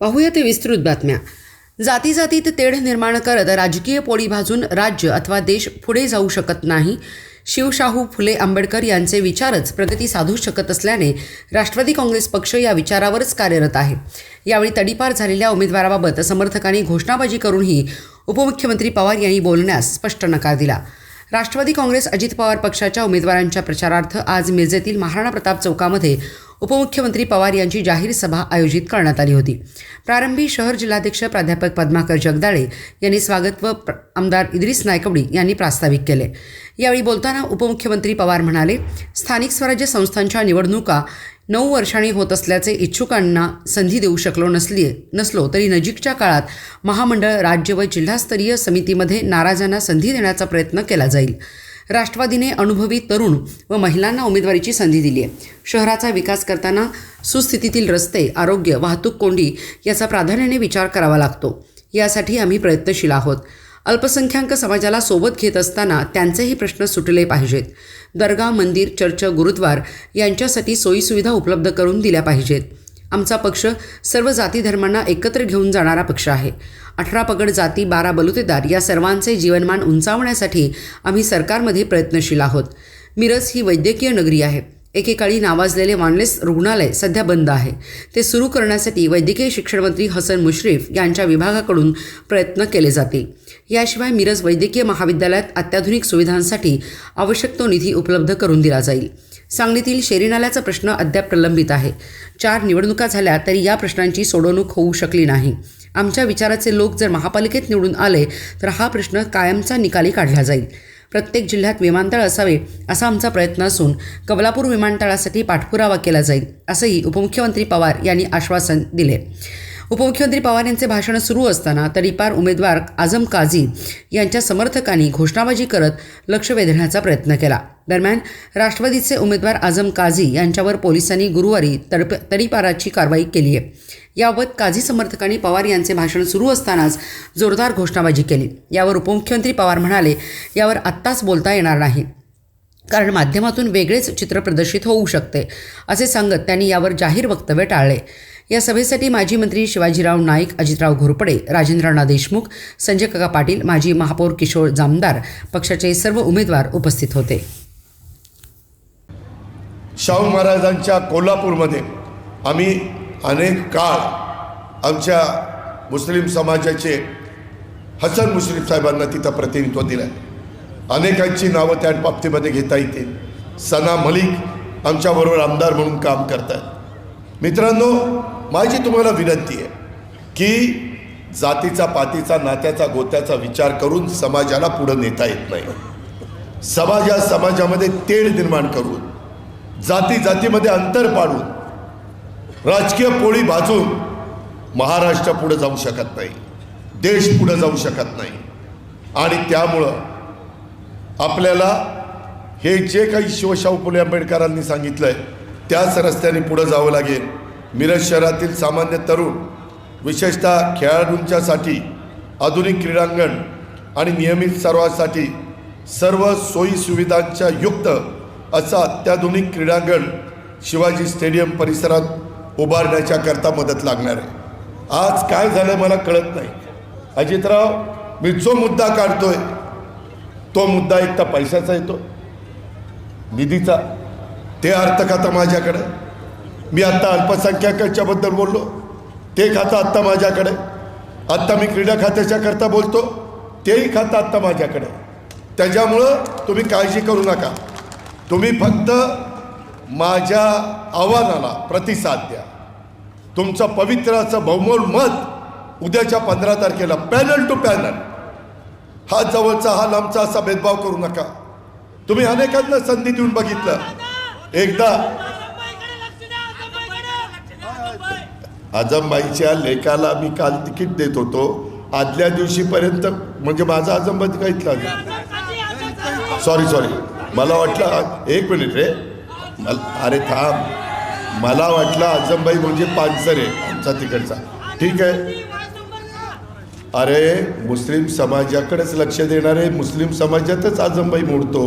पाहूया ते विस्तृत बातम्या. जाती जातीत तेढ निर्माण करत राजकीय पोळी भाजून राज्य अथवा देश पुढे जाऊ शकत नाही. शिवशाहू फुले आंबेडकर यांचे विचारच प्रगती साधू शकत असल्याने राष्ट्रवादी काँग्रेस पक्ष या विचारावरच कार्यरत आहे. यावेळी तडीपार झालेल्या उमेदवाराबाबत समर्थकांनी घोषणाबाजी करूनही उपमुख्यमंत्री पवार यांनी बोलण्यास स्पष्ट नकार दिला. राष्ट्रवादी काँग्रेस अजित पवार पक्षाच्या उमेदवारांच्या प्रचारार्थ आज मिरजेतील महाराणा प्रताप चौकामध्ये उपमुख्यमंत्री पवार यांची जाहीर सभा आयोजित करण्यात आली होती. प्रारंभी शहर जिल्हाध्यक्ष प्राध्यापक पद्माकर जगदाळे यांनी स्वागत व आमदार इद्रिस नायकवडी यांनी प्रास्ताविक केले. यावेळी बोलताना उपमुख्यमंत्री पवार म्हणाले स्थानिक स्वराज्य संस्थांच्या निवडणुका नऊ वर्षांनी होत असल्याचे इच्छुकांना संधी देऊ शकलो नसली नसलो तरी नजीकच्या काळात महामंडळ राज्य व जिल्हास्तरीय समितीमध्ये नाराजांना संधी देण्याचा प्रयत्न केला जाईल. राष्ट्रवादीने अनुभवी तरुण व महिलांना उमेदवारीची संधी दिली आहे. शहराचा विकास करताना सुस्थितीतील रस्ते आरोग्य वाहतूक कोंडी याचा प्राधान्याने विचार करावा लागतो. यासाठी आम्ही प्रयत्नशील आहोत. अल्पसंख्याक समाजाला सोबत घेत असताना त्यांचेही प्रश्न सुटले पाहिजेत. दर्गा मंदिर चर्च गुरुद्वार यांच्यासाठी सोयीसुविधा उपलब्ध करून दिल्या पाहिजेत. आमचा पक्ष सर्व जाती धर्मांना एकत्र घेऊन जाणारा पक्ष आहे. अठरा पगड जाती बारा बलुतेदार या सर्वांचे जीवनमान उंचावण्यासाठी आम्ही सरकारमध्ये प्रयत्नशील आहोत. मिरज ही वैद्यकीय नगरी आहे. एकेकाळी नावाजलेले वानलेस रुग्णालय सध्या बंद आहे. ते सुरू करण्यासाठी वैद्यकीय शिक्षण मंत्री हसन मुश्रीफ यांच्या विभागाकडून प्रयत्न केले जातील. याशिवाय मिरज वैद्यकीय महाविद्यालयात अत्याधुनिक सुविधांसाठी आवश्यक तो निधी उपलब्ध करून दिला जाईल. सांगलीतील शेरी नाल्याचा प्रश्न अद्याप प्रलंबित आहे. चार निवडणुका झाल्या तरी या प्रश्नांची सोडवणूक होऊ शकली नाही. आमच्या विचाराचे लोक जर महापालिकेत निवडून आले तर हा प्रश्न कायमचा निकाली काढला जाईल. प्रत्येक जिल्ह्यात विमानतळ असावे असा आमचा प्रयत्न असून कबलापूर विमानतळासाठी पाठपुरावा केला जाईल असंही उपमुख्यमंत्री पवार यांनी आश्वासन दिले. उपमुख्यमंत्री पवार यांचे भाषण सुरू असताना तडीपार उमेदवार आझम काझी यांच्या समर्थकांनी घोषणाबाजी करत लक्ष वेधण्याचा प्रयत्न केला. दरम्यान राष्ट्रवादीचे उमेदवार आझम काझी यांच्यावर पोलिसांनी गुरुवारी तडप तडीपाराची कारवाई केली आहे. याबाबत काझी समर्थकांनी पवार यांचे भाषण सुरू असतानाच जोरदार घोषणाबाजी केली. यावर उपमुख्यमंत्री पवार म्हणाले यावर आत्ताच बोलता येणार नाही. कारण माध्यमातून वेगळेच चित्र प्रदर्शित होऊ शकते असे सांगत त्यांनी यावर जाहीर वक्तव्य टाळले. या सभेसाठी माजी मंत्री शिवाजीराव नाईक अजितराव घोरपडे राजेंद्रनाथ देशमुख संजय काका पाटील माजी महापौर किशोर जामदार पक्षाचे सर्व उमेदवार उपस्थित होते. शाहू महाराजांच्या कोल्हापूरमध्ये आम्ही अनेक काळ आमच्या मुस्लिम समाजाचे हसन मुश्रीफ साहेबांना तिथं प्रतिनिधित्व दिलं. अनेकांची नावं त्या बाबतीमध्ये घेता येतील सना मलिक आमच्याबरोबर आमदार म्हणून काम करतात. मित्रांनो माझी तुम्हाला विनंती आहे की जातीचा पातीचा नात्याचा गोत्याचा विचार करून समाजाला पुढं नेता येत नाही. समाजा समाजामध्ये तेढ निर्माण करून जाती जातीमध्ये अंतर पाडून राजकीय पोळी भाजून महाराष्ट्र पुढं जाऊ शकत नाही. देश पुढं जाऊ शकत नाही. आणि त्यामुळं आपल्याला हे जे काही शिवशाहू फुले आंबेडकरांनी सांगितलं आहे त्याच रस्त्याने पुढं जावं लागेल. मिरज शहरातील सामान्य तरुण विशेषतः खेळाडूंच्यासाठी आधुनिक क्रीडांगण आणि नियमित सर्वांसाठी सर्व सोयी सुविधांच्या युक्त असं अत्याधुनिक क्रीडांगण शिवाजी स्टेडियम परिसरात उभारण्याच्या करता मदत लागणार आहे. आज काय झालं मला कळत नाही. अजितराव मी जो मुद्दा काढतोय तो मुद्दा एक तर पैशाचा येतो. निधीचा. ते अर्थ खातं माझ्याकडे. मी आत्ता अल्पसंख्याकाच्याबद्दल बोललो. ते खातं आत्ता माझ्याकडे. आत्ता मी क्रीडा खात्याच्या करता बोलतो. तेही खातं आत्ता माझ्याकडे. त्याच्यामुळं तुम्ही काळजी करू नका. तुम्ही फक्त माझ्या आव्हानाला प्रतिसाद द्या. तुमचं पवित्र असं बहुमोल मत उद्याच्या पंधरा तारखेला पॅनल टू पॅनल. हा जवळचा हा लांबचा असा भेदभाव करू नका. तुम्ही अनेकांना संधी देऊन बघितलं. एकदा आजमबाईच्या लेखाला मी काल तिकीट देत होतो. आदल्या दिवशीपर्यंत म्हणजे माझा आजमबाई काहीतला सॉरी सॉरी मला वाटलं एक मिनिट रे. अरे थांब. मला वाटलं आजमबाई म्हणजे पानसर आहे आमचा तिकडचा. ठीक आहे? अरे मुस्लिम समाजाकडेच लक्ष देणारे मुस्लिम समाजातच आजमबाई मोडतो.